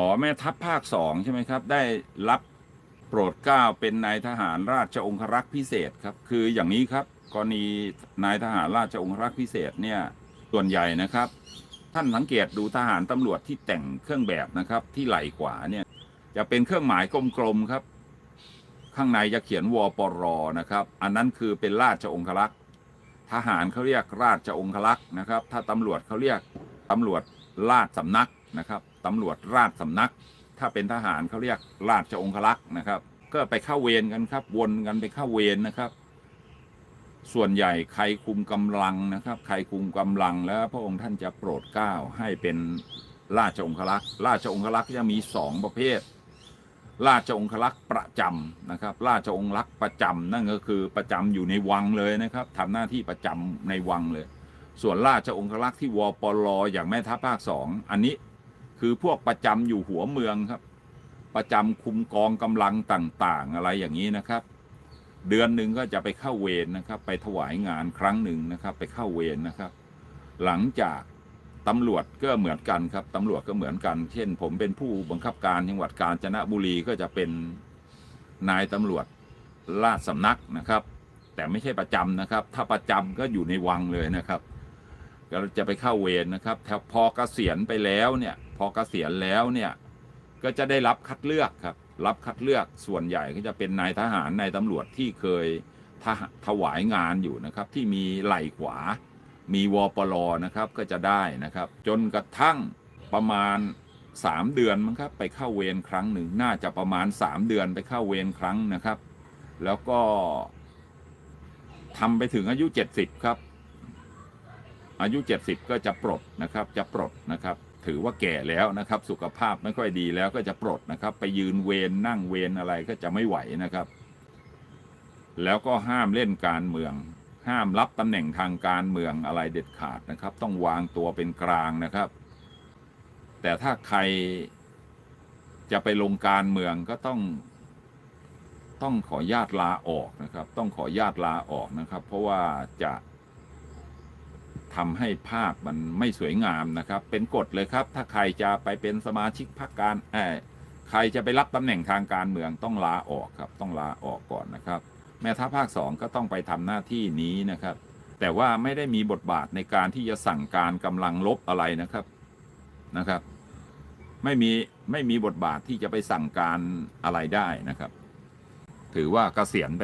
อ๋อแม่ทัพภาคสองใช่ไหมครับ ได้รับโปรดเกล้าเป็นนายทหารราชองครักษ์พิเศษครับ คืออย่างนี้ครับกรณีนายทหารราชองครักษ์พิเศษเนี่ยส่วนใหญ่นะครับ ท่านสังเกตดูทหารตำรวจที่แต่งเครื่องแบบนะครับ ที่ไหล่ขวาเนี่ยจะเป็นเครื่องหมายกลมๆครับ ข้างในจะเขียนวปรนะครับ อันนั้นคือเป็นราชองครักษ์ทหารเขาเรียกราชองครักษ์นะครับ ถ้าตำรวจเขาเรียกตำรวจราชสำนักนะครับ ตำรวจราชสำนัก ถ้าเป็นทหารเขาเรียกราชองครักษ์นะครับ ก็ไปเข้าเวรกันครับ วนกันไปเข้าเวรนะครับ ส่วนใหญ่ใครคุมกำลังนะครับ ใครคุมกำลังแล้วพระองค์ท่านจะโปรดเกล้าให้เป็นราชองครักษ์ราชองครักษ์จะมีสองประเภท ราชองครักษ์ประจำนะครับ ราชองครักษ์ประจำนั่นก็คือประจำอยู่ในวังเลยนะครับทำหน้าที่ประจำในวังเลย ส่วนราชองครักษ์ที่วปลอย่างแม่ทัพภาคสองอันนี้ คือพวกประจำอยู่หัวเมืองครับ ประจำคุมกองกำลังต่าง ๆ อะไรอย่างนี้นะครับ เดือนหนึ่งก็จะไปเข้าเวรนะครับ ไปถวายงานครั้งหนึ่งนะครับ ไปเข้าเวรนะครับ หลังจากตำรวจก็เหมือนกันครับตำรวจก็เหมือนกัน เช่น ผมเป็นผู้บังคับการจังหวัดกาญจนบุรีก็จะเป็นนายตำรวจราชสำนักนะครับ แต่ไม่ใช่ประจำนะครับ ถ้าประจำก็อยู่ในวังเลยนะครับ ก็จะไปเข้าเวรนะครับแต่พอเกษียณไปแล้วเนี่ย พอเกษียณแล้วเนี่ยก็จะได้รับคัดเลือกครับ รับคัดเลือกส่วนใหญ่ก็จะเป็นนายทหารนายตำรวจที่เคยทหถวายงานอยู่นะครับ ที่มีไหล่ขวา มีวปลนะครับก็จะได้นะครับ จนกระทั่งประมาณสามเดือนมั้งครับไปเข้าเวรครั้งหนึ่งน่าจะประมาณสามเดือนไปเข้าเวรครั้งนะครับ แล้วก็ทำไปถึงอายุเจ็ดสิบครับ อายุ 70 ก็จะปลดนะครับ จะปลดนะครับ ถือว่าแก่แล้วนะครับ สุขภาพไม่ค่อยดีแล้วก็จะปลดนะครับ ไปยืนเวรนั่งเวรอะไรก็จะไม่ไหวนะครับ แล้วก็ห้ามเล่นการเมือง ห้ามรับตำแหน่งทางการเมืองอะไรเด็ดขาดนะครับ ต้องวางตัวเป็นกลางนะครับ แต่ถ้าใครจะไปลงการเมืองก็ต้องต้องขอญาตลาออกนะครับ ต้องขอญาตลาออกนะครับ เพราะว่าจะ ทำให้ภาพมันไม่สวยงามนะครับ เป็นกฎเลยครับ ถ้าใครจะไปเป็นสมาชิกพรรคการเออใครจะไปรับตำแหน่งทางการเมืองต้องลาออกครับ ต้องลาออกก่อนนะครับ แม่ทัพภาคสองก็ต้องไปทำหน้าที่นี้นะครับ แต่ว่าไม่ได้มีบทบาทในการที่จะสั่งการกำลังลบอะไรนะครับนะครับ ไม่มีไม่มีบทบาทที่จะไปสั่งการอะไรได้นะครับ ถือว่าเกษียณไป